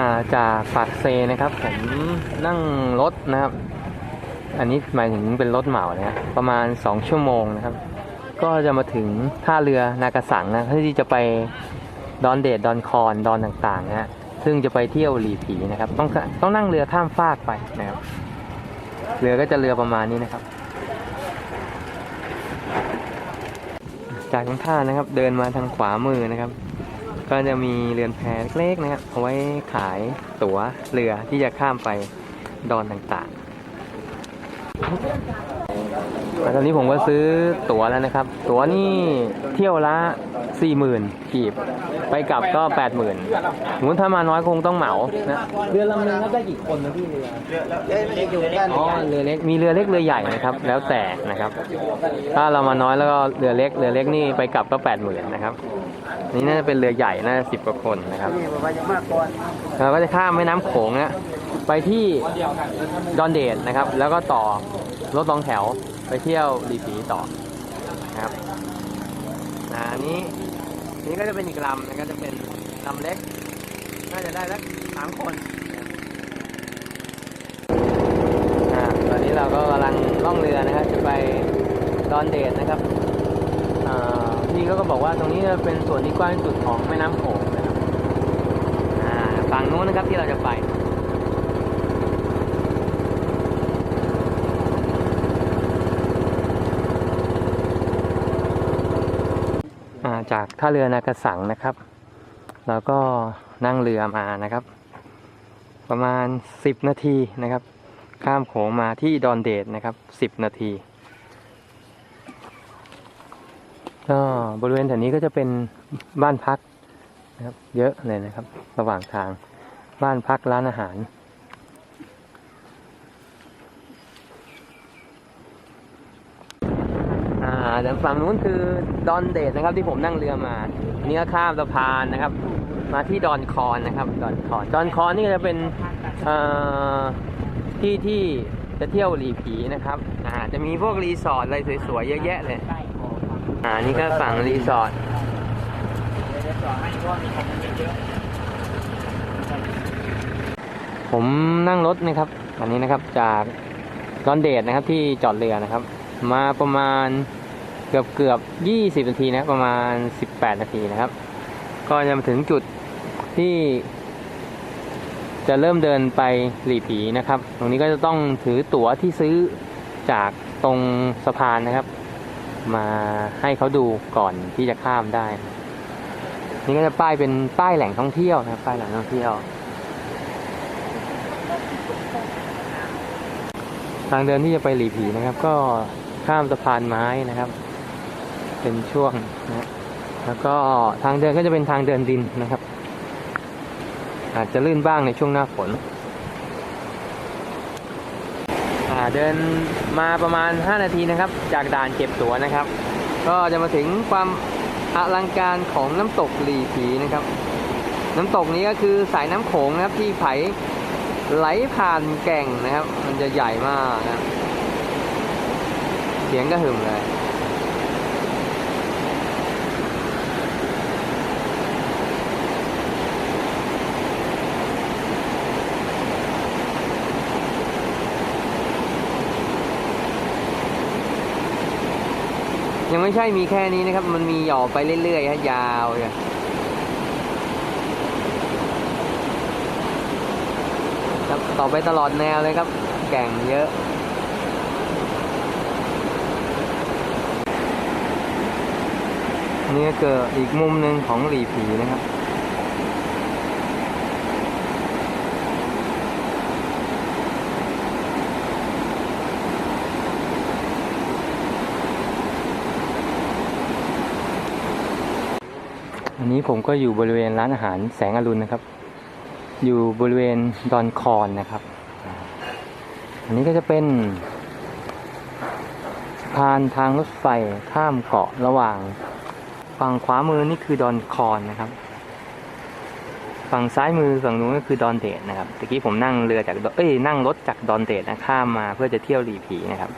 าจากปากเซนะครับ ผมนั่งรถนะครับ อันนี้หมายถึงเป็นรถเหมานะประมาณ 2 ชั่วโมงนะครับ ก็จะมาถึงท่าเรือนากระสังนะเพื่อที่จะไปดอนเดดดอนคอนดอนต่างๆนะฮะซึ่งจะไปเที่ยวหลีผีนะครับ ต้องต้องนั่งเรือข้ามฟากไปนะครับ เรือก็จะเรือประมาณนี้นะครับ จากตรงท่านะครับ เดินมาทางขวามือนะครับ ก็จะมีเรือนแพเล็กๆนะครับเอาไว้ขายตั๋วเรือที่จะข้ามไปดอนต่างๆตอนนี้ผมก็ซื้อตั๋วแล้วนะครับ ตั๋วนี่เที่ยวละ สี่หมื่นกีบ ไปกลับก็แปดหมื่นสมมติถ้ามาน้อยคงต้องเหมานะเรือลำนึงก็ได้กี่คนนะพี่เรือเล็กอยู่กันอ๋อเรือเล็กมีเรือเล็กเรือใหญ่นะครับ แล้วแต่นะครับ ถ้าเรามาน้อยแล้วก็เรือเล็กเรือเล็กนี่ไปกลับก็แปดหมื่นนะครับนี่น่าจะเป็นเรือใหญ่น่าจะสิบกว่าคนนะครับนี่ประมาณจะมากก่อนเราก็จะข้ามแม่น้ำโขงนะไปที่ดอนเดดนะครับ แล้วก็ต่อรถสองแถวไปเที่ยวรีผีต่อนะครับ อ่าอันนี้นี่ก็จะเป็นอีกลำนะก็จะเป็นลำเล็ก น่าจะได้สักสามคนอ่าตอนนี้เราก็กำลังล่องเรือนะครับ จะไปดอนเดดนะครับพี่เขาก็บอกว่าตรงนี้เป็นส่วนที่กว้างที่สุดของแม่น้ำโขงนะครับอ่าฝั่งนู้นนะครับที่เราจะไป จากท่าเรือนากระสังนะครับ แล้วก็นั่งเรือมานะครับ ประมาณ 10 นาทีนะครับ ข้ามโขงมาที่ดอนเดดนะครับ 10 นาทีก็บริเวณแถวนี้ก็จะเป็นบ้านพักนะครับ เยอะเลยนะครับ ระหว่างทางบ้านพักร้านอาหาร อ่ฝั่งนู้นคือดอนเดดนะครับที่ผมนั่งเรือมาเนี่ก็ข้ามสะพานนะครับ มาที่ดอนคอนนะครับดอนคอนดอนคอนนี่จะเป็นที่ที่จะเที่ยวหลีผีนะครับอ่าจะมีพวกรีสอร์ทอะไรสวยๆเยอะแยะเลยอ่านี่ก็ฝั่งรีสอร์ทผมนั่งรถนะครับอันนี้นะครับจากดอนเดดนะครับที่จอดเรือนะครับ มาประมาณ เกือบเกือบยี่สิบนาทีนะประมาณสิบแปดนาทีนะครับ ก็จะมาถึงจุดที่ จะเริ่มเดินไปหลีผีนะครับ ตรงนี้ก็จะต้องถือตั๋วที่ซื้อจากตรงสะพานนะครับ มาให้เขาดูก่อนที่จะข้ามได้ นี่ก็จะป้ายเป็นป้ายแหล่งท่องเที่ยวนะครับป้ายแหล่งท่องเที่ยวทางเดินที่จะไปหลีผีนะครับ ก็ข้ามสะพานไม้นะครับ เป็นช่วงนะแล้วก็ทางเดินก็จะเป็นทางเดินดินนะครับ อาจจะลื่นบ้างในช่วงหน้าฝนเดินมาประมาณ 5 นาทีนะครับ จากด่านเก็บตั๋วนะครับ ก็จะมาถึงความอลังการของน้ำตกหลีผีนะครับ น้ำตกนี้ก็คือสายน้ำโขงนะครับที่ไผไหลผ่านแก่งนะครับ มันจะใหญ่มากนะเสียงก็หึมเลย ยังไม่ใช่มีแค่นี้นะครับ มันมีหย่อไปเรื่อยๆฮะยาวเลยครับต่อไปตลอดแนวเลยครับ แก่งเยอะนี่ก็เกิดอีกมุมหนึ่งของหลีผีนะครับ นนี้ผมก็อยู่บริเวณร้านอาหารแสงอรุณนะครับ อยู่บริเวณดอนคอนนะครับ อันนี้ก็จะเป็นสะพานทางรถไฟข้ามเกาะระหว่าง ฝั่งขวามือนี่คือดอนคอนนะครับ ฝั่งซ้ายมือฝั่งนู้นก็คือดอนเดดนะครับตะกี้ผมนั่งเรือจากดเอ้ยนั่งรถจากดอนเดดนะข้ามมาเพื่อจะเที่ยวรีผีนะครับ